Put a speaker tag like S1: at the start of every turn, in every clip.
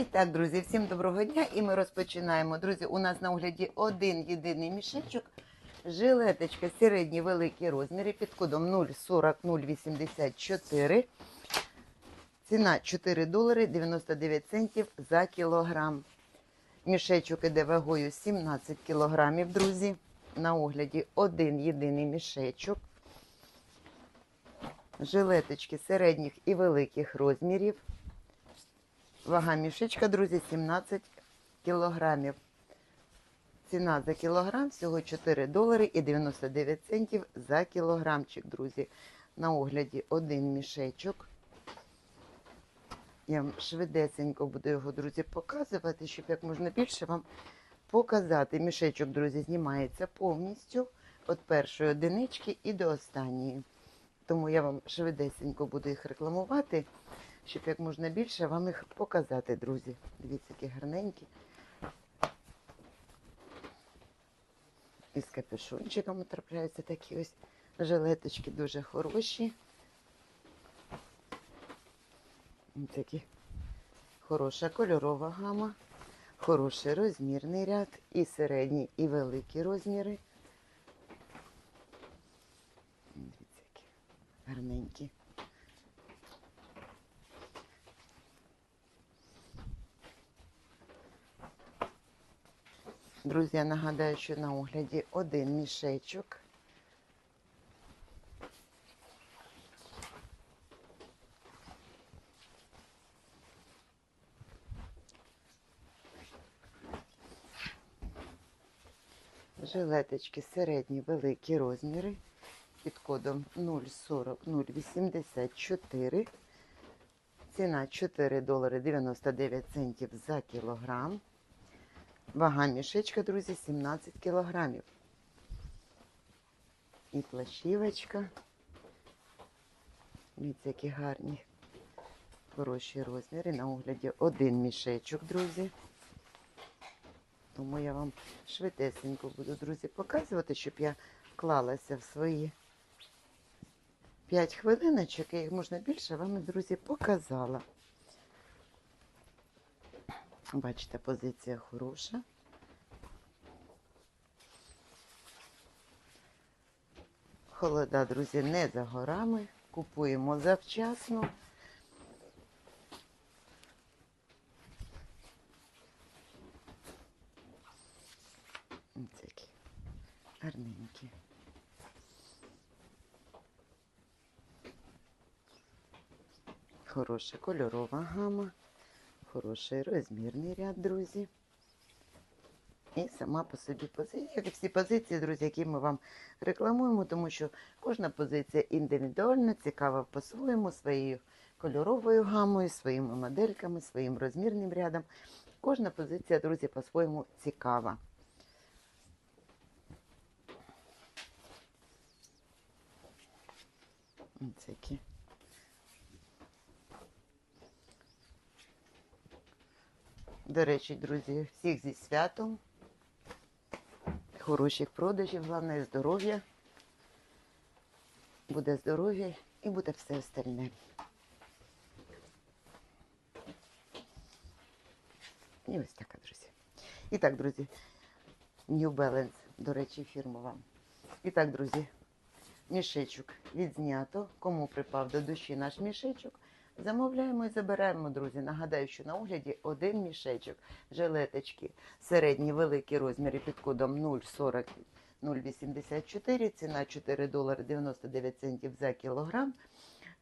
S1: І так, друзі, всім доброго дня. І ми розпочинаємо. Друзі, у нас на огляді один єдиний мішечок. Жилеточка середні великі розміри під кодом 040 084. Ціна 4 долари 99 центів за кілограм. Мішечок іде вагою 17 кілограмів, друзі. На огляді один єдиний мішечок. Жилеточки середніх і великих розмірів. Вага мішечка, друзі, 17 кілограмів. Ціна за кілограм всього 4 долари і 99 центів за кілограмчик, друзі. На огляді один мішечок. Я вам швидесенько буду його, друзі, показувати, щоб як можна більше вам показати. Мішечок, друзі, знімається повністю від першої одинички і до останньої. Тому я вам швидесенько буду їх рекламувати щоб як можна більше вам їх показати, друзі. Дивіться, які гарненькі. І з капюшончиками трапляються такі ось жилеточки дуже хороші. Такі хороша кольорова гама, хороший розмірний ряд, і середні, і великі розміри. Дивіться, які гарненькі. Друзі, я нагадаю, що на огляді один мішечок. Жилеточки середні великі розміри під кодом 040 084. Ціна 4 долари 99 центів за кілограм. Вага мішечка, друзі, 17 кілограмів. І плащівочка. Дивіться, які гарні, хороші розміри. На огляді один мішечок, друзі. Тому я вам швидесенько буду, друзі, показувати, щоб я вклалася в свої 5 хвилиночок, і як можна більше вам, друзі, показала. Бачите, позиція хороша. Холода, друзі, не за горами. Купуємо завчасно. Ось які гарненькі. Хороша кольорова гама. Хороший розмірний ряд, друзі. І сама по собі позиція, як і всі позиції, друзі, які ми вам рекламуємо, тому що кожна позиція індивідуальна, цікава по-своєму, своєю кольоровою гамою, своїми модельками, своїм розмірним рядом. Кожна позиція, друзі, по-своєму цікава. Ось які. До речі, друзі, всіх зі святом. Хороших продажів, головне здоров'я. Буде здоров'я і буде все остальне. І ось така, друзі. І так, друзі, New Balance, до речі, фірмова. І так, друзі, мішечок відзнято. Кому припав до душі наш мішечок, Замовляємо і забираємо, друзі. Нагадаю, що на огляді один мішечок, жилеточки, середні великі розміри під кодом 040 084, ціна 4 долари 99 центів за кілограм.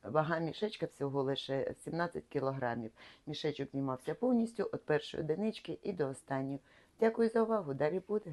S1: Вага мішечка всього лише 17 кілограмів. Мішечок знімався повністю від першої одинички і до останньої. Дякую за увагу. Далі буде.